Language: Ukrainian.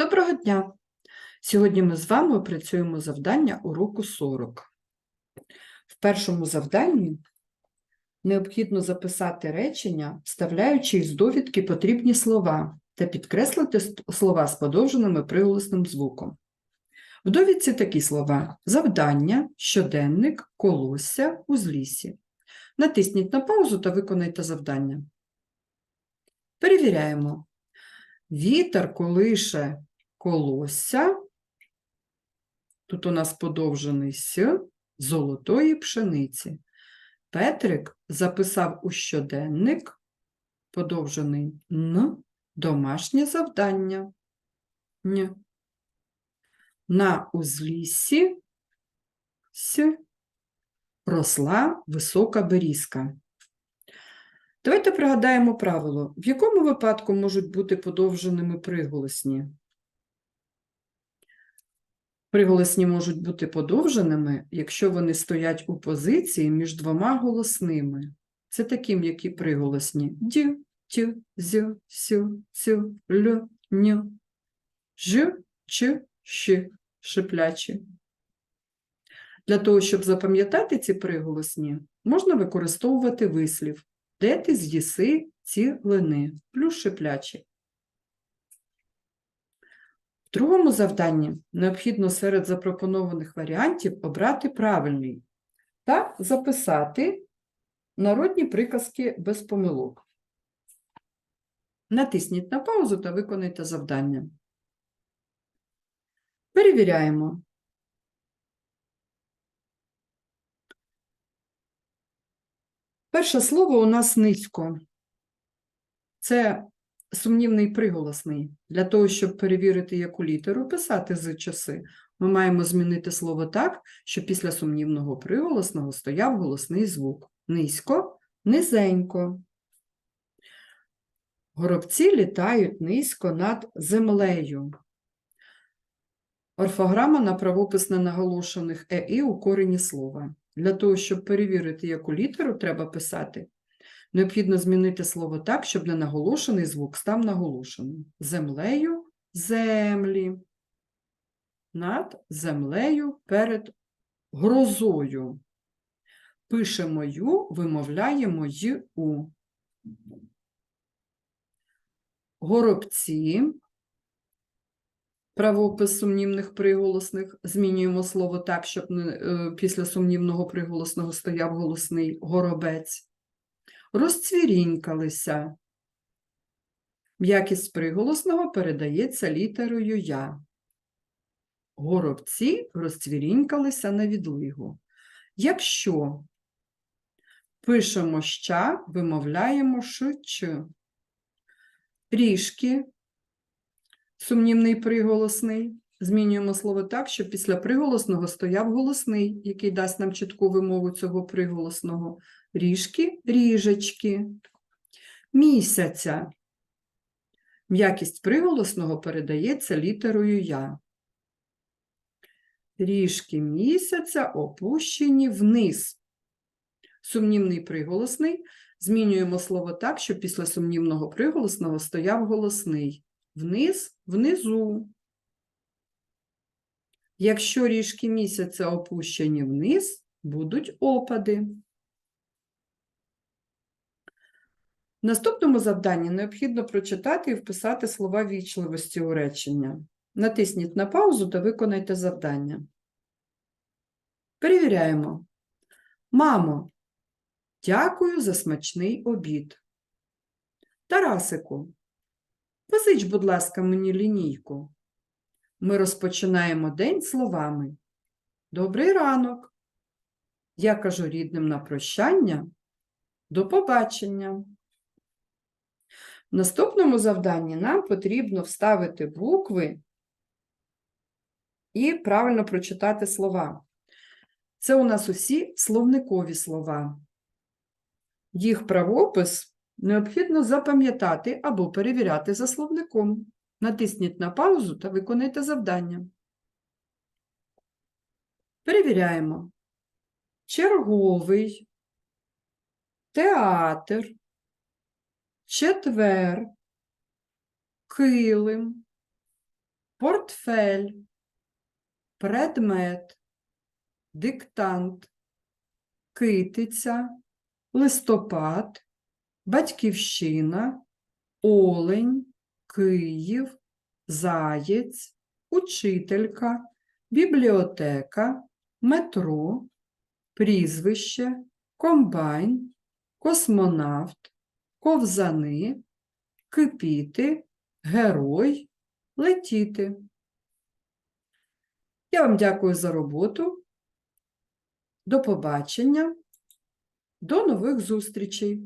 Доброго дня! Сьогодні ми з вами опрацюємо завдання уроку 40. В першому завданні необхідно записати речення, вставляючи із довідки потрібні слова та підкреслити слова з подовженими приголосним звуком. В довідці такі слова: завдання, щоденник, колосся, узліссі. Натисніть на паузу та виконайте завдання. Перевіряємо. Вітер колише колосся. Тут у нас подовжений с золотої пшениці. Петрик записав у щоденник подовжений н домашнє завдання. Н. На узліссі с росла висока берізка. Давайте пригадаємо правило, в якому випадку можуть бути подовженими приголосні. Приголосні можуть бути подовженими, якщо вони стоять у позиції між двома голосними. Це такі м'які приголосні д, т, з, с, ц, л, н, ж, ч, щ, шиплячі. Для того, щоб запам'ятати ці приголосні, можна використовувати вислів де ти з'їси ці лини, плюс шиплячі. В другому завданні необхідно серед запропонованих варіантів обрати правильний та записати народні приказки без помилок. Натисніть на паузу та виконайте завдання. Перевіряємо. Перше слово у нас низько. Це сумнівний приголосний. Для того, щоб перевірити, яку літеру писати з часи, ми маємо змінити слово так, щоб після сумнівного приголосного стояв голосний звук. Низько, низенько. Горобці літають низько над землею. Орфограма на правопис ненаголошених ЕІ у корені слова. Для того, щоб перевірити, яку літеру треба писати, необхідно змінити слово так, щоб ненаголошений звук став наголошеним. Землею землі. Над землею перед грозою. Пишемо ю, вимовляємо й у. Горобці. Правопис сумнівних приголосних. Змінюємо слово так, щоб е, після сумнівного приголосного стояв голосний горобець. Розцвірінькалися. М'якість приголосного передається літерою Я. Горобці розцвірінькалися на відлигу. Якщо пишемо ща, вимовляємо ш. Ріжки сумнівний приголосний. Змінюємо слово так, щоб після приголосного стояв голосний, який дасть нам чітку вимову цього приголосного. Ріжки, ріжечки. Місяця. М'якість приголосного передається літерою Я. Ріжки місяця опущені вниз. Сумнівний приголосний. Змінюємо слово так, щоб після сумнівного приголосного стояв голосний вниз, внизу. Якщо ріжки місяця опущені вниз, будуть опади. В наступному завданні необхідно прочитати і вписати слова вічливості у речення. Натисніть на паузу та виконайте завдання. Перевіряємо. Мамо, дякую за смачний обід. Тарасику, Позич, будь ласка, мені лінійку. Ми розпочинаємо день словами. Добрий ранок. Я кажу рідним на прощання. До побачення. В наступному завданні нам потрібно вставити букви і правильно прочитати слова. Це у нас усі словникові слова. Їх правопис необхідно запам'ятати або перевіряти за словником. Натисніть на паузу та виконайте завдання. Перевіряємо. Черговий, театр, четвер, килим, портфель, предмет, диктант, китиця, листопад, батьківщина, олень, Київ, заєць, учителька, бібліотека, метро, прізвище, комбайн, космонавт, ковзани, кипіти, герой, летіти. Я вам дякую за роботу. До побачення. До нових зустрічей!